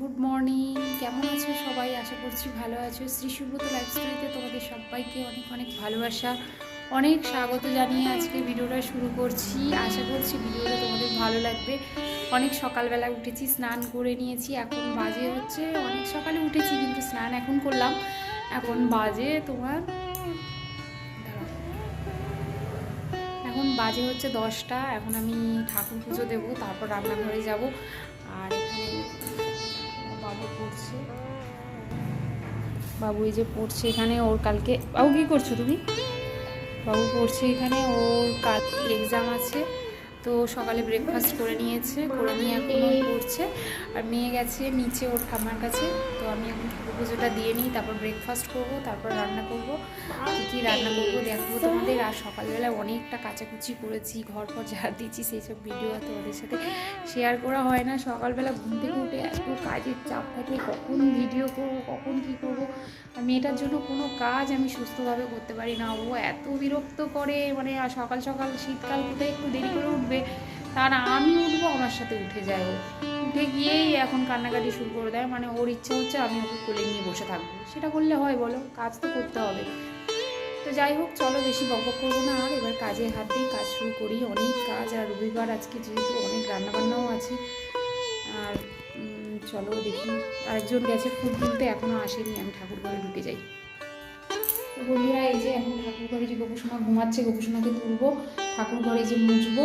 Good morning. কেমন আছো সবাই? আশা করছি ভালো আছো। শ্রী সুব্রত লাইফ স্টোরিতে তোমাদের সবাইকে অনেক অনেক ভালোবাসা, অনেক স্বাগত জানিয়ে আজকে ভিডিওটা শুরু করছি। আশা করছি ভিডিওটা তোমাদের ভালো লাগবে। অনেক সকালবেলা উঠেছি, স্নান করে নিয়েছি। এখন বাজে হচ্ছে, অনেক সকালে উঠেছি কিন্তু স্নান এখন করলাম। এখন বাজে তোমার, এখন বাজে হচ্ছে দশটা। এখন আমি ঠাকুর পুজো দেবো, তারপর রান্নাঘরে যাব। আর এখানে পড়ছে। বাবু এই যে পড়ছে এখানে, ওর কালকে বাবু কি করছ তুমি? বাবু পড়ছে এখানে, ওর কাল এক্সাম আছে, তো সকালে ব্রেকফাস্ট করে নিয়েছে, করে নিয়ে এখন পড়ছে। আর মেয়ে গেছে নিচে ওর ঠাম্মার কাছে, তো আমি এখন পুজোটা দিয়ে নিই, তারপর ব্রেকফাস্ট করব, তারপর রান্না করব। কী কী রান্না করব দেখব তোমাদের। আর সকালবেলা অনেকটা কাচাকুচি করেছি ঘর ফর ঝাড় দিয়েছি, সেই সব ভিডিও তোমাদের সাথে শেয়ার করা হয় না। সকালবেলা ঘুম থেকে উঠে এত কাজের চাপ থাকে, কখন ভিডিও করব, কখন কি করব। আর মেয়েটার জন্য কোনো কাজ আমি সুস্থভাবে করতে পারি না। ও এত বিরক্ত করে মানে সকাল সকাল শীতকাল কোথায় একটু দেরি করে উঠবে? তার আমি আমার সাথে উঠে যায় ও। উঠে গিয়েই এখন কান্নাকাটি শুরু করে দেয়। মানে ওর ইচ্ছা হচ্ছে আমি ওকে কোলে নিয়ে বসে থাকব। সেটা করলে হয় বলো, কাজ তো করতে হবে। তো যাই হোক, চলো বেশি বকবক করব না। আর এবার কাজের হাত দিয়ে কাজ শুরু করি। অনেক কাজ আর রবিবার আজকে যেহেতু অনেক রান্নাবান্নাও আছে। আর চলো দেখি। আরেকজন গেছে ফুল তুলতে এখনও আসেনি। আমি ঠাকুর ঘরে ঢুকে যাই। বন্ধুরা, এই যে এখন ঠাকুর ঘরে যে গোপুসোনা ঘুমাচ্ছে গোপুসোনাকে তুলবো। ঠাকুর ঘরে যে মুছবো।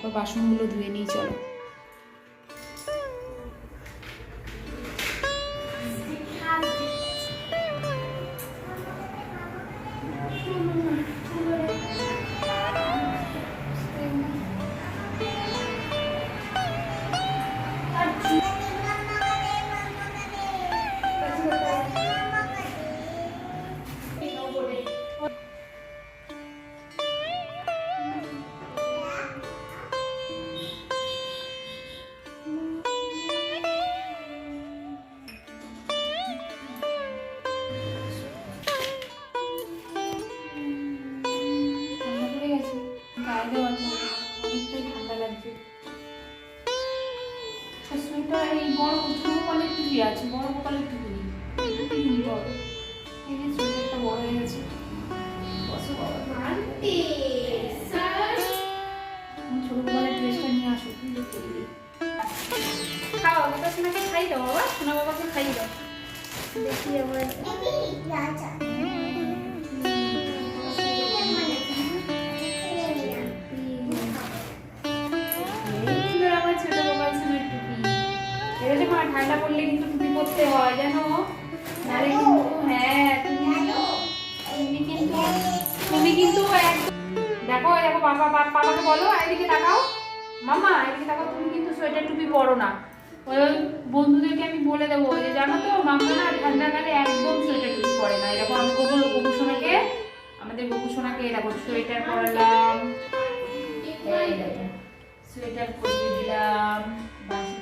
তারপর বাসনগুলো ধুয়ে নিয়ে চলো। দেওয়ার জন্য অনেকটাই ঠান্ডা লাগছে সোয়েটার এই বড় ছোট কপালের টুপি আছে বড় কপালের টুপি নেই। হবে এই যে সোয়েটারটা বড় হয়ে গেছে। বাবা আমি ড্রেসটা নিয়ে আসো খাও ওটা সোনাকে খাই দাও বাবা সোনা বাবাকে খাই দাও। দেখি আবার। এটা দেখো ঠান্ডা পড়লে কিন্তু টুপি পরতে হয়, জানো? নাহলে কিন্তু হ্যাঁ তুমি কিন্তু তুমি কিন্তু দেখো দেখো, বাবা, বাবা- বাবাকে বলো এদিকে তাকাও। মামা এদিকে তাকাও, তুমি কিন্তু সোয়েটার টুপি পরো না। ওই বন্ধুদেরকে আমি বলে দেবো যে, জানো তো মামা না ঠান্ডাকালে একদম সোয়েটার টুপি পরে না। এরকম আমি গোবু গোবু সোনাকে আমাদের গোবু সোনাকে এরকম সোয়েটার পরালাম। সোয়েটার পরিয়ে দিলাম।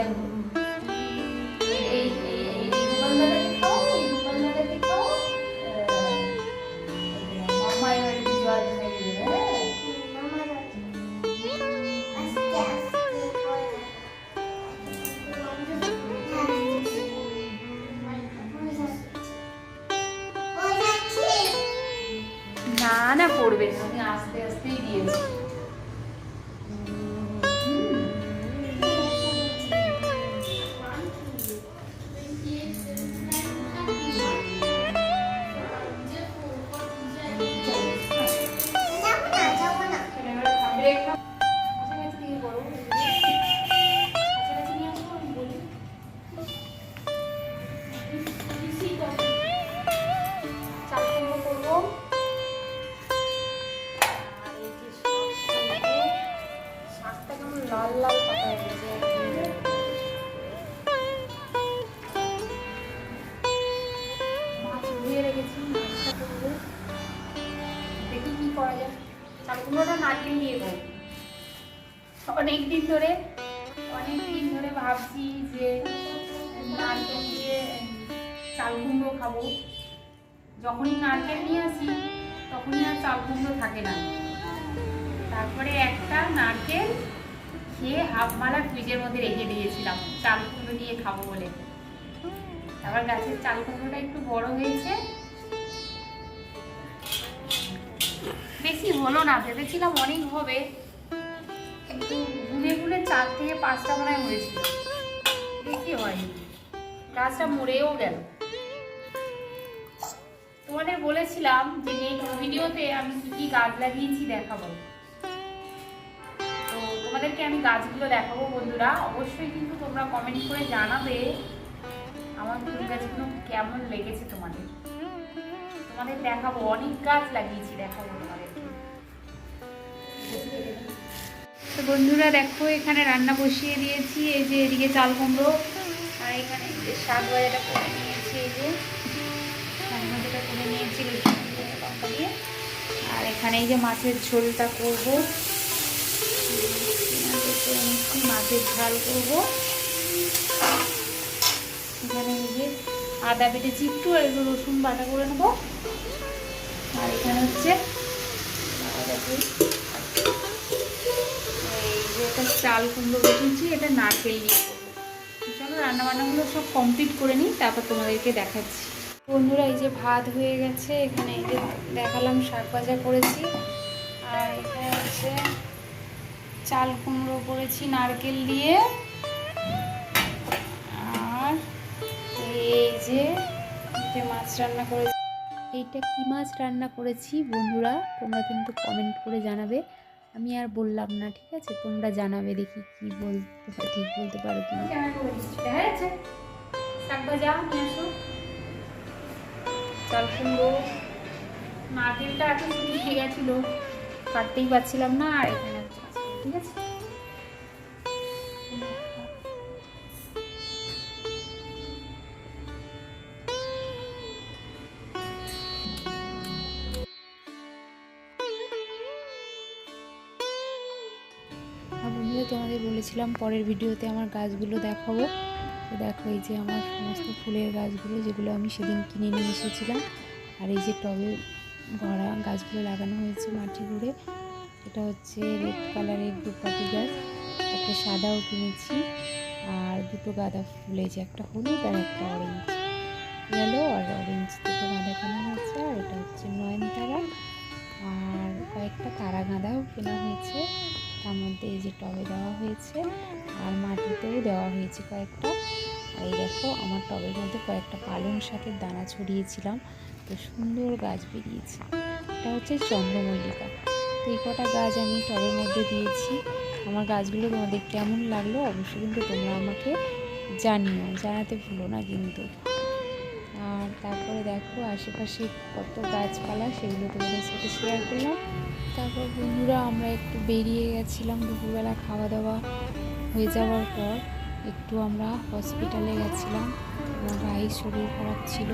আচ্ছা এই এই এই- এই গোপাল দাদাকে খাও এই গোপাল দাদাকে খাও হ্যাঁ। মাম্মা এবার একটু জল খাইয়ে দেবে হ্যাঁ না না পড়বে না আমি আস্তে আস্তেই দিয়েছি লাল লাল পাতা হয়ে রেখেছি দেখি কি করা যায় চাল কুমড়োটা নারকেল অনেক দিন ধরে অনেক দিন ধরে ভাবছি যে নারকেল দিয়ে চাল কুমড়ো খাব। যখনই নারকেল নিয়ে আসি, তখনই আর চাল কুমড়ো থাকে না। তারপরে একটা নারকেল খেয়ে হাফ মালা ফ্রিজের মধ্যে রেখে দিয়েছিলাম, চাল কুমড়ো দিয়ে খাব বলে। তারপর গাছের চাল কুমড়োটা একটু বড় হয়েছে। বেশি হলো না, ভেবেছিলাম অনেক হবে, কিন্তু গুনে গুনে চার থেকে পাঁচটা মনে হয় হয়েছিল। বেশি হয়নি। গাছটা মরেও গেল। তোমাদের বলেছিলাম যে নেক্সট ভিডিওতে আমি কি কি গাছ লাগিয়েছি দেখাবো। তো তোমাদেরকে আমি গাছগুলো দেখাবো বন্ধুরা। অবশ্যই কিন্তু তোমরা কমেন্ট করে জানাবে আমার ফুল গাছগুলো কেমন লেগেছে তোমাদের। তোমাদের দেখাবো, অনেক গাছ লাগিয়েছি, দেখাবো তোমাদের তো বন্ধুরা দেখো, এখানে রান্না বসিয়ে দিয়েছি। এই যে এদিকে চাল কুমড়ো, আর এখানে শাক ভাজাটা করে নিয়েছি, এই যে। দিয়ে আর এখানে এই যে মাছের ঝোলটা করব। মাছের ঝাল করব। এখানে এই যে আদা বেটেছি একটু আর একটু রসুন বাটা করে নেব। আর এখানে হচ্ছে এই যে একটা চাল কুমড়ো বসিয়েছি এটা নারকেল তো চলো রান্নাবান্নাগুলো সব কমপ্লিট করে নিই, তারপর তোমাদেরকে দেখাচ্ছি। বন্ধুরা এই যে ভাত হয়ে গেছে এখানে এই যে দেখালাম শাক ভাজা করেছি। আর এখানে হচ্ছে চাল কুমড়ো করেছি নারকেল দিয়ে। আর এই যে মাছ রান্না করেছি। এইটা কি মাছ রান্না করেছি বন্ধুরা? তোমরা কিন্তু কমেন্ট করে জানাবে। আমি আর বললাম না ঠিক আছে? তোমরা জানাবে দেখি কি বলতে ঠিক বলতে পারো কি গেছিল। কাটতেই পারছিলাম না আর এখানে তোমাদের বলেছিলাম পরের ভিডিওতে আমার গাছগুলো দেখাবো। তো দেখো এই যে আমার সমস্ত ফুলের গাছগুলো, যেগুলো আমি সেদিন কিনে নিয়ে এসেছিলাম। আর এই যে টবে ভরা গাছগুলো লাগানো হয়েছে মাটি ঘুরে, এটা হচ্ছে রেড কালারের দুপাটি গাছ। একটা সাদাও কিনেছি, আর দুটো গাঁদা ফুল, এই যে একটা হলুদ আর একটা অরেঞ্জ ইয়েলো আর অরেঞ্জ দুটো গাঁদা কেনা হয়েছে, আর এটা হচ্ছে নয়নতারা। আর কয়েকটা তারা গাঁদাও কেনা হয়েছে, তার মধ্যে এই যে টবে দেওয়া হয়েছে, আর মাটিতেও দেওয়া হয়েছে কয়েকটা। এই দেখো, আমার টবের মধ্যে কয়েকটা পালং শাকের দানা ছড়িয়েছিলাম। তো সুন্দর গাছ বেরিয়েছে। এটা হচ্ছে চন্দ্রমল্লিকা। তো এই কটা গাছ আমি টবের মধ্যে দিয়েছি। আমার গাছগুলো তোমাদের কেমন লাগল অবশ্যই কিন্তু তোমরা আমাকে জানিও, জানাতে ভুলো না কিন্তু। আর তারপরে দেখো, আশেপাশে কত গাছপালা সেগুলো তোমাদের সাথে শেয়ার করলাম। তারপর বন্ধুরা, আমরা একটু বেরিয়ে গেছিলাম দুপুরবেলা খাওয়া দাওয়া হয়ে যাওয়ার পর। একটু আমরা হসপিটালে গেছিলাম আমার ভাইয়ের শরীর খারাপ ছিল।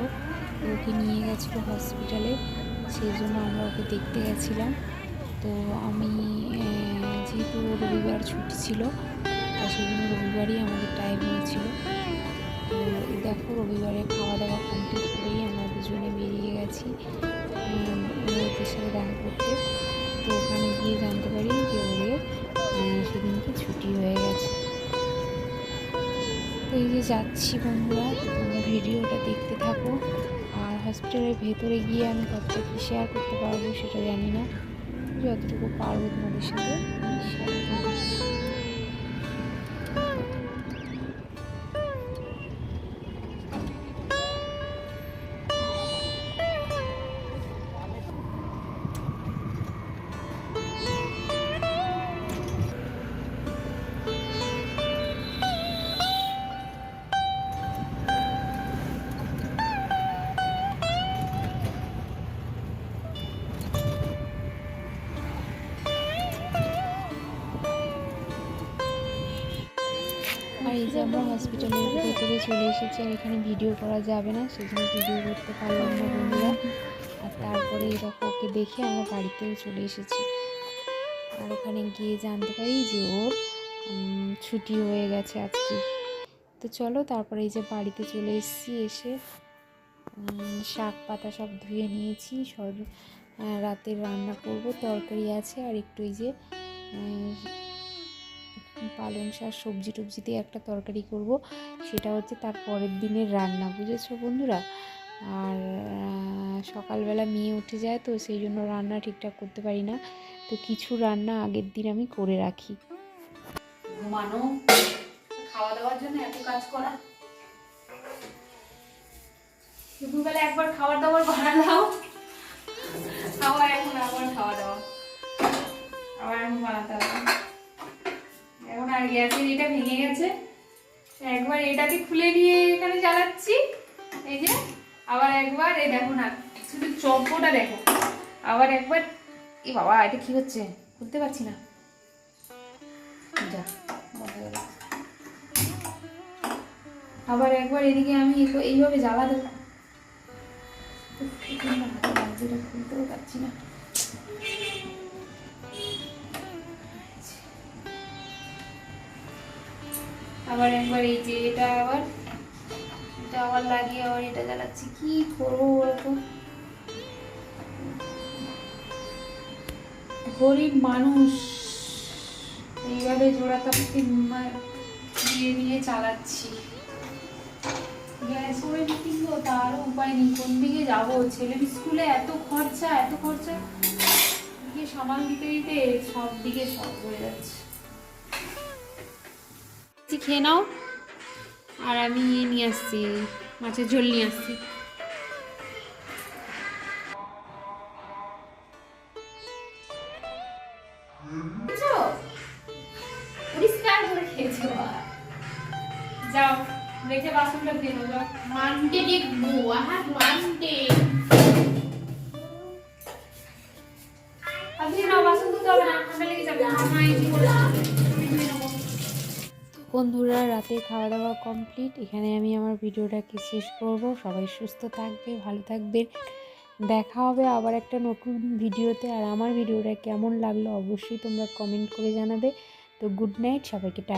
ওকে নিয়ে গেছিল হসপিটালে সেই জন্য আমরা ওকে দেখতে গেছিলাম। তো আমি যেহেতু রবিবার ছুটি ছিল, তা সেই জন্য রবিবারই আমাদের টাইম হয়েছিল। তো দেখো রবিবারে খাওয়া দাওয়া কমপ্লিট করেই আমরা দুজনে বেরিয়ে গেছি। মেয়েদের সাথে দেখা করতে। তো ওখানে গিয়ে জানতে পারি এই যে যাচ্ছি বন্ধুরা তোমরা ভিডিওটা দেখতে থাকো। আর হসপিটালের ভেতরে গিয়ে আমি কতটা কী শেয়ার করতে পারব সেটা জানি না। যতটুকু পারব তোমাদের সাথে। এই যে আমরা হসপিটালের ভেতরে চলে এসেছি আর এখানে ভিডিও করা যাবে না, সেজন্য ভিডিও করতে পারলাম না বন্ধুরা। আর তারপরে দেখো, ওকে দেখে আমরা বাড়িতেও চলে এসেছি। আর ওখানে গিয়ে জানতে পারি যে ওর ছুটি হয়ে গেছে আজকে। তো চলো, তারপরে এই যে বাড়িতে চলে এসেছি এসে শাক পাতা সব ধুয়ে নিয়েছি, সব রাতের রান্না করব, তরকারি আছে, আর একটু এই যে পালং শাক, সবজি টবজি দিয়ে একটা তরকারি করব। সেটা হচ্ছে তার পরের দিনের রান্না, বুঝেছ বন্ধুরা? আর সকালবেলা মেয়ে উঠে যায় তো সেই জন্য রান্না ঠিকঠাক করতে পারি না। তো কিছু রান্না আগের দিন আমি করে রাখি। ঘুমানো? খাওয়া দাওয়ার জন্য এত কাজ করা? দুপুরবেলা একবার খাবার দাবার বানা দাও আবার এখন আবার খাওয়া দাওয়া আবার এখন বানাতে আর গ্যাসের এটা ভেঙে গেছে। একবার এটাকে খুলে নিয়ে এখানে জ্বালাচ্ছি। এই যে, আবার একবার, এই দেখো না, শুধু চম্পটা দেখো। আবার একবার, এ বাবা, এটা কি হচ্ছে? খুলতে পারছি না। যা। আবার একবার এদিকে আমি এই- এইভাবে জ্বালা দেবো খুলতেও পারছি না। আবার একবার এই যে এটা আবার এটা আবার লাগিয়ে আবার এটা জ্বালাচ্ছি। কি করব বলতো? গরিব মানুষ। এইভাবে জোড়া তাপকে দিয়ে নিয়ে চালাচ্ছি। গ্যাস করে কিনবো তারও উপায় নেই। কোন দিকে যাব? ছেলের স্কুলে এত খরচা এত খরচা। সামাল দিতে দিতে সব দিকে সব হয়ে যাচ্ছে। খেয়ে নাও। আর আমি ইয়ে নিয়ে আসছি মাছের ঝোল নিয়ে আসছি। রাতে খাওয়া দাওয়া কমপ্লিট এখানে আমি আমার ভিডিওটাকে শেষ করব। সবাই সুস্থ থাকবে, ভালো থাকবে। দেখা হবে আবার একটা নতুন ভিডিওতে। আর আমার ভিডিওটা কেমন লাগল অবশ্যই তোমরা কমেন্ট করে জানাবে। তো গুড নাইট সবাইকে টা